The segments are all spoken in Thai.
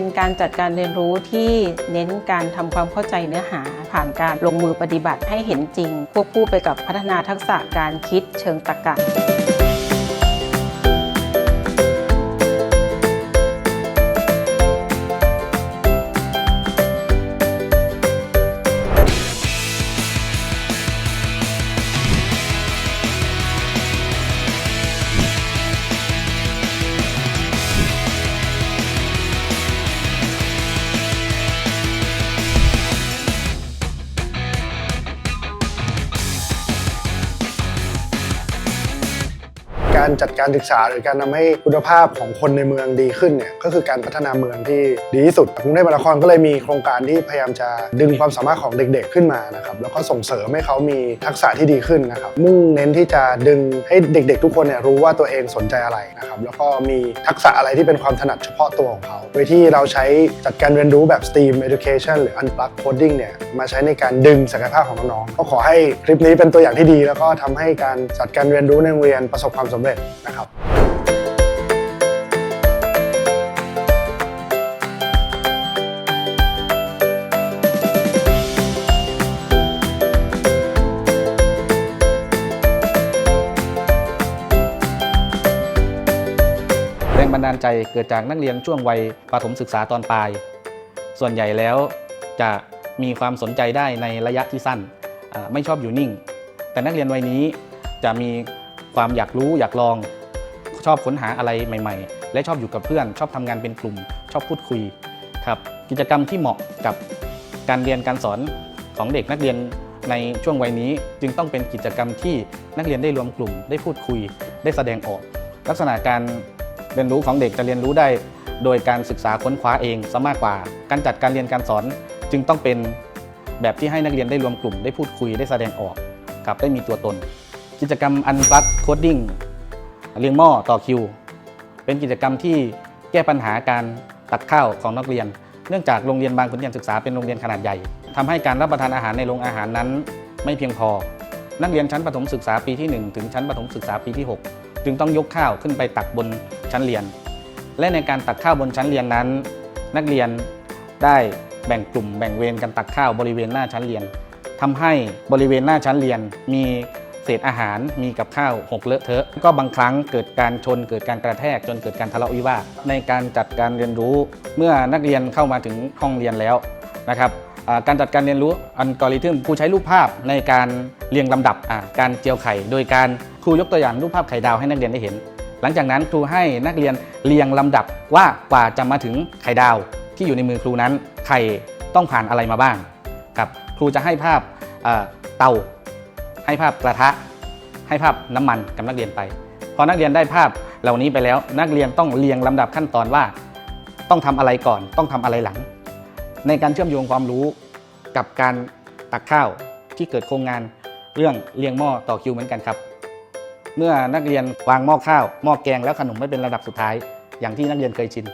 เป็นการจัดการเรียนรู้ที่เน้นการทำความเข้าใจเนื้อหา ผ่านการลงมือปฏิบัติให้เห็นจริงควบคู่ไปกับพัฒนาทักษะการคิดเชิงตรรกะ การจัดการศึกษา หรือการทำให้คุณภาพของคนในเมืองดีขึ้นเนี่ยก็คือการพัฒนาเมืองที่ดีที่สุดกรุงเทพมหานครก็เลยมีโครงการที่พยายามจะดึงความสามารถของเด็กๆขึ้นมานะครับแล้วก็ส่งเสริมให้เขามีทักษะที่ดีขึ้นนะครับมุ่งเน้นที่จะดึงให้เด็กๆ ทุกคนเนี่ยรู้ว่าตัวเองสนใจอะไรนะครับแล้วก็มีทักษะอะไรที่เป็นความถนัดเฉพาะตัวของเขาโดยที่เราใช้จัดการเรียนรู้แบบ STEAM Education หรือ Unplug Coding เนี่ยมาใช้ในการดึงศักยภาพของน้องๆก็ขอให้คลิปนี้เป็นตัวอย่างที่ดี แล้วก็ทำให้การจัดการเรียนรู้ในโรงเรียนประสบความสำเร็จนะครับแรงบันดาลใจเกิดจากนักเรียนช่วงวัยประถมศึกษาตอนปลาย ส่วนใหญ่แล้วจะมีความสนใจได้ในระยะที่สั้น ไม่ชอบอยู่นิ่ง แต่นักเรียนวัยนี้จะมี ความอยากรู้อยากลอง ชอบค้นหาอะไรใหม่ ๆ และชอบอยู่กับเพื่อน ชอบทำงานเป็นกลุ่ม ชอบพูดคุยครับกิจกรรมที่เหมาะกับการเรียนการสอนของเด็กนักเรียนในช่วงวัยนี้จึงต้องเป็นกิจกรรมที่นักเรียนได้รวมกลุ่ม ได้พูดคุย ได้แสดงออก ลักษณะการเรียนรู้ของเด็กจะเรียนรู้ได้ โดยการศึกษาค้นคว้าเองซะมากกว่า การจัดการเรียนการสอนจึงต้องเป็นแบบที่ให้นักเรียนได้รวมกลุ่ม ได้พูดคุยได้แสดงออกกับได้มีตัวตน กิจกรรมอันปลักโคดดิ้งเรียงหม้อต่อคิว เป็นกิจกรรมที่แก้ปัญหาการตักข้าวของนักเรียน เนื่องจากโรงเรียนบางขุนเทียนศึกษาเป็นโรงเรียนขนาดใหญ่ทำให้การรับประทานอาหารในโรงอาหารนั้นไม่เพียงพอ นักเรียนชั้นประถมศึกษาปีที่ 1 ถึงชั้นประถมศึกษาปีที่ 6 จึงต้องยกข้าวขึ้นไปตักบนชั้นเรียน และในการตักข้าวบนชั้นเรียนนั้น นักเรียนได้แบ่งกลุ่มแบ่งเวรกันตักข้าวบริเวณหน้าชั้นเรียนทำให้บริเวณหน้าชั้นเรียนมี เศษอาหารมีกับข้าวหกเลอะเทอะ ก็บางครั้งเกิดการชนเกิดการกระแทกจนเกิดการทะเลาะวิวาทในการจัดการเรียนรู้ เมื่อนักเรียนเข้ามาถึงห้องเรียนแล้วนะครับการจัดการเรียนรู้อัลกอริทึมครูใช้รูปภาพในการเรียงลำดับการเจียวไข่ โดยการครูยกตัวอย่างรูปภาพไข่ดาวให้นักเรียนได้เห็น หลังจากนั้นครูให้นักเรียนเรียงลำดับว่ากว่าจะมาถึงไข่ดาว ที่อยู่ในมือครูนั้นไข่ต้องผ่านอะไรมาบ้างครับครูจะให้ภาพเอ่อเตา ให้ภาพกระทะ ให้ภาพน้ำมันกับนักเรียนไป พอนักเรียนได้ภาพเหล่านี้ไปแล้ว นักเรียนต้องเรียงลำดับขั้นตอนว่า ต้องทำอะไรก่อน ต้องทำอะไรหลัง ในการเชื่อมโยงความรู้กับการตักข้าวที่เกิดโครงงานเรื่องเรียงหม้อต่อคิวเหมือนกันครับ เมื่อนักเรียนวางหม้อข้าวหม้อแกงแล้วขนมไม่เป็นระดับสุดท้าย อย่างที่นักเรียนเคยชิน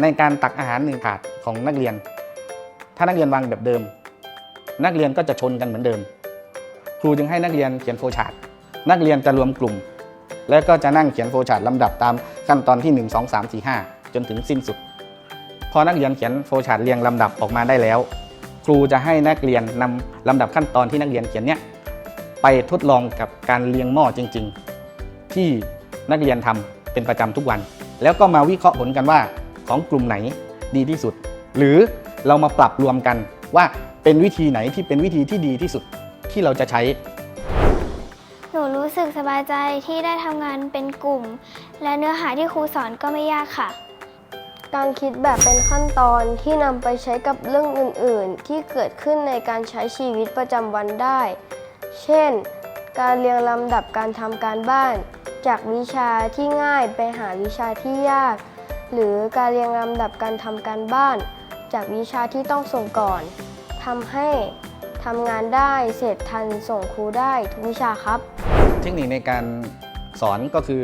ในการตักอาหารหนึ่งถาดของนักเรียน ถ้านักเรียนวางแบบเดิม นักเรียนก็จะชนกันเหมือนเดิม ครูจึงให้นักเรียนเขียนโฟชาร์ตนักเรียนจะรวมกลุ่ม แล้วก็จะนั่งเขียนโฟชาร์ตลำดับตามขั้นตอนที่ 1 2 3 4 5 จนถึงสิ้นสุด พอนักเรียนเขียนโฟชาร์ตเรียงลำดับออกมาได้แล้ว ครูจะให้นักเรียนนำลำดับขั้นตอนที่นักเรียนเขียนเนี่ยไปทดลองกับการเรียงหม้อจริง ๆ ที่นักเรียนทำเป็นประจำทุกวัน แล้วก็มาวิเคราะห์ผลกันว่าของกลุ่มไหนดีที่สุด หรือเรามาปรับรวมกันว่าเป็นวิธีไหนที่เป็นวิธีที่ดีที่สุด ที่เราจะใช้ หนูรู้สึกสบายใจที่ได้ทำงานเป็นกลุ่ม และเนื้อหาที่ครูสอนก็ไม่ยากค่ะ การคิดแบบเป็นขั้นตอนที่นำไปใช้กับเรื่องอื่น ๆ ที่เกิดขึ้นในการใช้ชีวิตประจำวันได้ เช่น การเรียงลำดับการทำการบ้าน จากวิชาที่ง่ายไปหาวิชาที่ยาก หรือการเรียงลำดับการทำการบ้าน จากวิชาที่ต้องส่งก่อนทำให้ ทำงานได้ เสร็จทันส่งครูได้ทุกวิชาครับ เทคนิคในการสอนก็คือ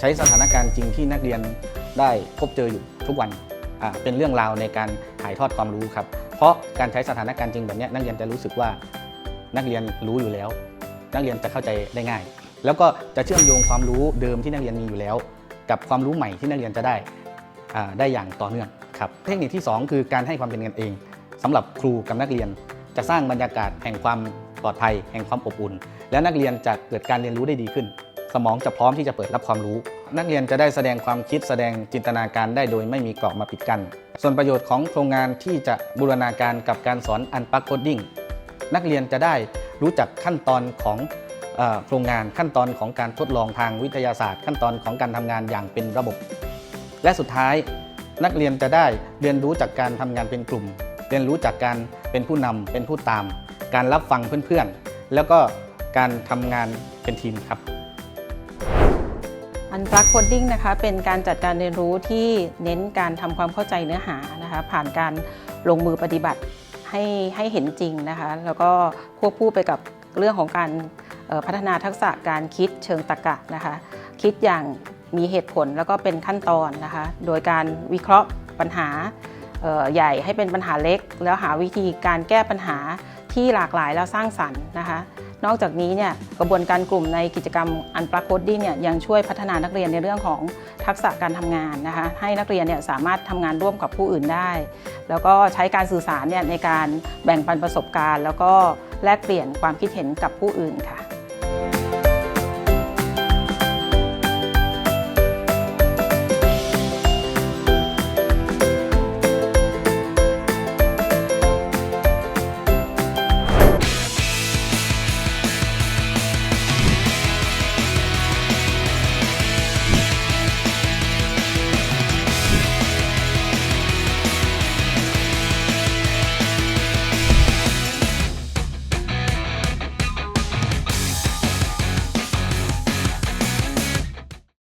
ใช้สถานการณ์จริงที่นักเรียนได้พบเจออยู่ทุกวันเป็นเรื่องราวในการถ่ายทอดความรู้ครับ เพราะการใช้สถานการณ์จริงแบบนี้นักเรียนจะรู้สึกว่านักเรียนรู้อยู่แล้ว นักเรียนจะเข้าใจได้ง่าย แล้วก็จะเชื่อมโยงความรู้เดิมที่นักเรียนมีอยู่แล้ว กับความรู้ใหม่ที่นักเรียนจะได้ได้อย่างต่อเนื่องครับ เทคนิคที่ 2 คือการให้ความเป็นกันเองสำหรับครูกับนักเรียน จะสร้างบรรยากาศแห่งความปลอดภัย แห่งความอบอุ่น และนักเรียนจะเกิดการเรียนรู้ได้ดีขึ้น สมองจะพร้อมที่จะเปิดรับความรู้ นักเรียนจะได้แสดงความคิดแสดงจินตนาการได้โดยไม่มีกรอบมาปิดกั้นส่วนประโยชน์ของโครงงานที่จะบูรณาการกับการสอนอันปักโคดดิ้งนักเรียนจะได้รู้จักขั้นตอนของโครงงานขั้นตอนของการทดลองทางวิทยาศาสตร์ ขั้นตอนของการทำงานอย่างเป็นระบบ และสุดท้ายนักเรียนจะได้เรียนรู้จากการทำงานเป็นกลุ่ม เรียนรู้จากการเป็นผู้นำเป็นผู้ตาม การรับฟังเพื่อนๆ แล้วก็การทำงานเป็นทีมครับอันปลักโคดดิ้งนะคะเป็นการจัดการเรียนรู้ที่เน้นการทำความเข้าใจเนื้อหานะคะผ่านการลงมือปฏิบัติให้ให้เห็นจริงนะคะแล้วก็ควบคู่ไปกับเรื่องของการพัฒนาทักษะการคิดเชิงตรรกะนะคะ คิดอย่างมีเหตุผลแล้วก็เป็นขั้นตอนนะคะ โดยการวิเคราะห์ปัญหา ใหญ่ให้เป็นปัญหาเล็ก แล้วหาวิธีการแก้ปัญหาที่หลากหลายแล้วสร้างสรรค์นะคะนอกจากนี้เนี่ยกระบวนการกลุ่มในกิจกรรมอันปลักโคดดิ้งเนี่ยยังช่วยพัฒนานักเรียนในเรื่องของทักษะการทำงานนะคะให้นักเรียนเนี่ยสามารถทำงานร่วมกับผู้อื่นได้ แล้วก็ใช้การสื่อสารเนี่ยในการแบ่งปันประสบการณ์ แล้วก็แลกเปลี่ยนความคิดเห็นกับผู้อื่นค่ะ